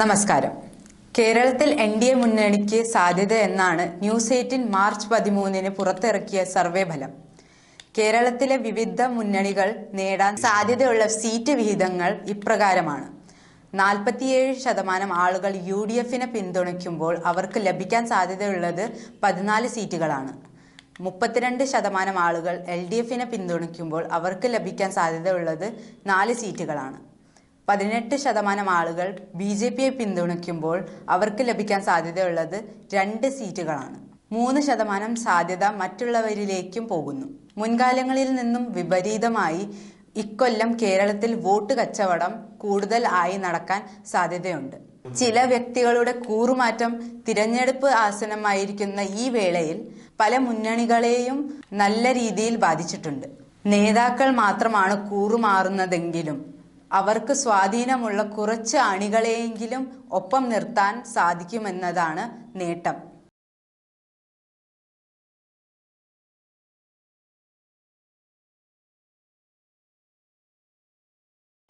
നമസ്കാരം. കേരളത്തിൽ N D A മുന്നണിക്ക് സാധ്യത എന്നാണ് ന്യൂസ് എയ്റ്റീൻ മാർച്ച് പതിമൂന്നിന് പുറത്തിറക്കിയ സർവേ ഫലം. കേരളത്തിലെ വിവിധ മുന്നണികൾ നേടാൻ സാധ്യതയുള്ള സീറ്റ് വിഹിതങ്ങൾ ഇപ്രകാരമാണ്. നാൽപ്പത്തിയേഴ് ശതമാനം ആളുകൾ യു ഡി എഫിനെ പിന്തുണയ്ക്കുമ്പോൾ അവർക്ക് ലഭിക്കാൻ സാധ്യതയുള്ളത് പതിനാല് സീറ്റുകളാണ്. മുപ്പത്തിരണ്ട് ശതമാനം ആളുകൾ എൽ ഡി എഫിനെ പിന്തുണയ്ക്കുമ്പോൾ അവർക്ക് ലഭിക്കാൻ സാധ്യതയുള്ളത് നാല് സീറ്റുകളാണ്. പതിനെട്ട് ശതമാനം ആളുകൾ ബി ജെ പിയെ പിന്തുണയ്ക്കുമ്പോൾ അവർക്ക് ലഭിക്കാൻ സാധ്യതയുള്ളത് രണ്ട് സീറ്റുകളാണ്. മൂന്ന് ശതമാനം സാധ്യത മറ്റുള്ളവരിലേക്കും പോകുന്നു. മുൻകാലങ്ങളിൽ നിന്നും വിപരീതമായി ഇക്കൊല്ലം കേരളത്തിൽ വോട്ട് കച്ചവടം കൂടുതൽ ആയി നടക്കാൻ സാധ്യതയുണ്ട്. ചില വ്യക്തികളുടെ കൂറുമാറ്റം തിരഞ്ഞെടുപ്പ് ആസനമായിരിക്കുന്ന ഈ വേളയിൽ പല മുന്നണികളെയും നല്ല രീതിയിൽ ബാധിച്ചിട്ടുണ്ട്. നേതാക്കൾ മാത്രമാണ് കൂറുമാറുന്നതെങ്കിലും അവർക്ക് സ്വാധീനമുള്ള കുറച്ച് അണികളെയെങ്കിലും ഒപ്പം നിർത്താൻ സാധിക്കുമെന്നതാണ് നേട്ടം.